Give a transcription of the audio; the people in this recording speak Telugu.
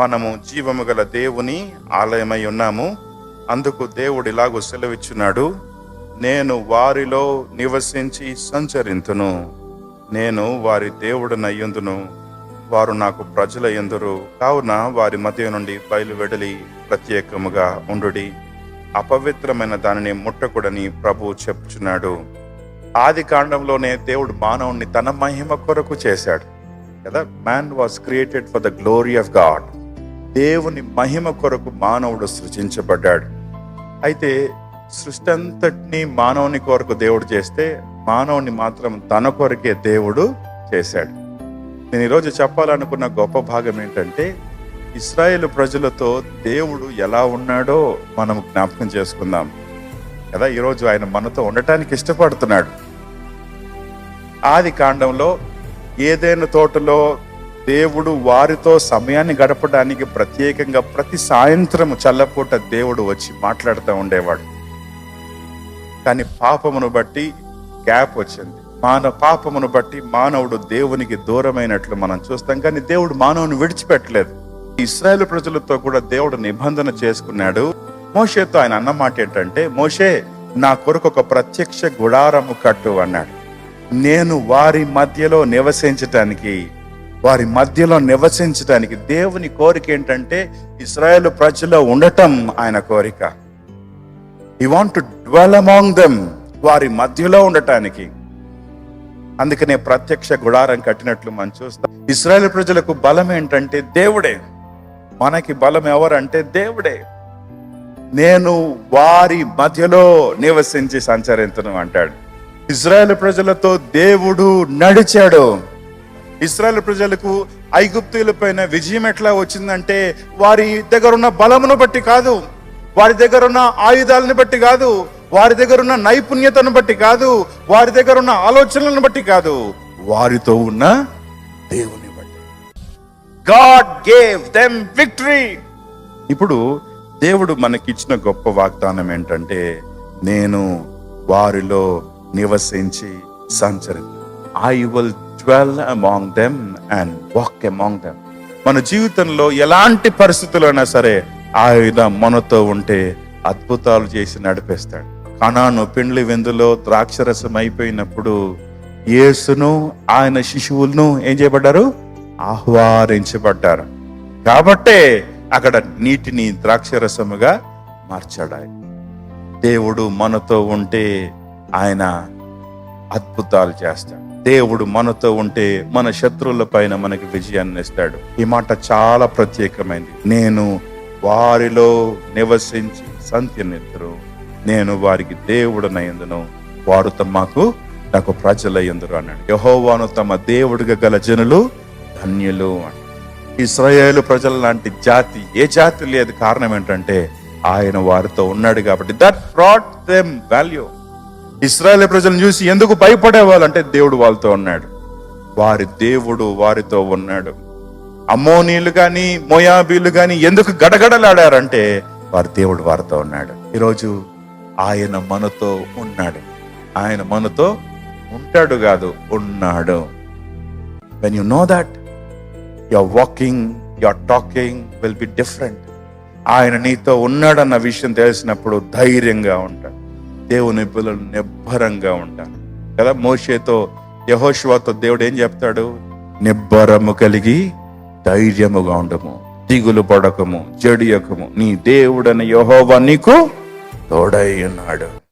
మనము జీవము గల దేవుని ఆలయమై ఉన్నాము. అందుకు దేవుడు ఇలాగో సెలవిచ్చున్నాడు. నేను వారిలో నివసించి సంచరింతును. నేను వారి దేవుడనయ్యుందును వారు నాకు ప్రజల ఎందురు కావున వారి మధ్య నుండి బయలువెడలి ప్రత్యేకముగా ఉండుడి. అపవిత్రమైన దానిని ముట్టకూడని ప్రభు చెప్పుచున్నాడు. ఆది కాండంలోనే దేవుడు మానవుణ్ణి తన మహిమ కొరకు చేశాడు. కదా? Man was created for the glory of God దేవుని మహిమ కొరకు మానవుడు సృజించబడ్డాడు. అయితే సృష్టి అంతటినీ మానవుని కొరకు దేవుడు చేస్తే మానవుని మాత్రం తన కొరకే దేవుడు చేశాడు. నేను ఈరోజు చెప్పాలనుకున్న గొప్ప భాగం ఏంటంటే ఇస్రాయేల్ ప్రజలతో దేవుడు ఎలా ఉన్నాడో మనం జ్ఞాపకం చేసుకుందాం. కదా ఈరోజు ఆయన మనతో ఉండటానికి ఇష్టపడుతున్నాడు. ఆది కాండంలో ఏదైనా తోటలో దేవుడు వారితో సమయాన్ని గడపడానికి ప్రత్యేకంగా ప్రతి సాయంత్రం చల్లపూట దేవుడు వచ్చి మాట్లాడుతూ ఉండేవాడు. కానీ పాపమును బట్టి గ్యాప్ వచ్చింది. మానవ పాపమును బట్టి మానవుడు దేవునికి దూరమైనట్లు మనం చూస్తాం. కానీ దేవుడు మానవుని విడిచిపెట్టలేదు. ఇస్రాయేల్ ప్రజలతో కూడా దేవుడు నిబంధన చేసుకున్నాడు. మోషేతో ఆయన అన్న మాట ఏంటంటే మోషే నా కొరకు ఒక ప్రత్యక్ష గుడారము కట్టు అన్నాడు. నేను వారి మధ్యలో నివసించటానికి వారి మధ్యలో నివసించడానికి దేవుని కోరిక ఏంటంటే ఇస్రాయేల్ ప్రజలో ఉండటం ఆయన కోరిక. ఈ want to dwell among them వారి మధ్యలో ఉండటానికి. అందుకనే ప్రత్యక్ష గుడారం కట్టినట్లు మనం చూస్తాం. ఇస్రాయేల్ ప్రజలకు బలం ఏంటంటే దేవుడే. మనకి బలం ఎవరంటే దేవుడే. నేను వారి మధ్యలో నివసించి సంచరించను అంటాడు. ఇజ్రాయెల్ ప్రజలతో దేవుడు నడిచాడు. ఇస్రాయల్ ప్రజలకు ఐగుప్తుల పైన విజయం ఎట్లా వచ్చిందంటే వారి దగ్గర ఉన్న బలమును బట్టి కాదు వారి దగ్గర ఉన్న ఆయుధాలను బట్టి కాదు వారి దగ్గర ఉన్న నైపుణ్యతను బట్టి కాదు వారి దగ్గర ఉన్న ఆలోచనలను బట్టి కాదు వారితో ఉన్న దేవుని బట్టి. గాడ్ గేవ్ దెమ్ విక్టరీ ఇప్పుడు దేవుడు మనకిచ్చిన గొప్ప వాగ్దానం ఏంటంటే నేను వారిలో నివసించి సంచరి I will dwell among them and walk among them మన జీవితంలో ఎలాంటి పరిస్థితులైనా సరే ఆయన మనతో ఉంటే అద్భుతాలు చేసి నడిపేస్తాడు. కణాను పిండ్లి విందులో ద్రాక్షరసం అయిపోయినప్పుడు యేసును ఆయన శిశువులను ఏం చేయబడ్డారు? ఆహ్వానించబడ్డారు. కాబట్టే అక్కడ నీటిని ద్రాక్షరసముగా మార్చాడు దేవుడు మనతో ఉంటే ఆయన అద్భుతాలు చేస్తాడు. దేవుడు మనతో ఉంటే మన శత్రువుల పైన మనకి విజయాన్ని ఇస్తాడు. ఈ మాట చాలా ప్రత్యేకమైంది. నేను వారిలో నివసించి సంత్యనిద్దరు నేను వారికి దేవుడనయ్యందును వారు తమకు నాకు ప్రజలయ్యందురు అన్నాడు. యహోవాను తమ దేవుడిగా గల జనులు ధన్యులు అని ఇస్రాయేలు ప్రజల లాంటి జాతి ఏ జాతి లేదు కారణం ఏంటంటే ఆయన వారితో ఉన్నాడు కాబట్టి. That brought them value Israel ప్రజలను చూసి ఎందుకు భయపడేవాళ్ళంటే దేవుడు వాళ్ళతో ఉన్నాడు. వారి దేవుడు వారితో ఉన్నాడు. అమ్మోనీలు కానీ మోయాబీలు కానీ ఎందుకు గడగడలాడారంటే వారి దేవుడు వారితో ఉన్నాడు. ఈరోజు ఆయన మనతో ఉన్నాడు. ఆయన మనతో ఉంటాడు కాదు ఉన్నాడు. When you know that your walking your talking will be different ఆయన నీతో ఉన్నాడన్న విషయం తెలిసినప్పుడు ధైర్యంగా ఉంటాడు. దేవుని పిల్లలు నిబ్బరంగా ఉండాలి కదా? మోషేతో యహోశివాతో దేవుడు ఏం చెప్తాడు? నిబ్బరము కలిగి ధైర్యముగా ఉండము. దిగులు పడకము జడియకము. నీ దేవుడని యహోవా నీకు తోడై ఉన్నాడు.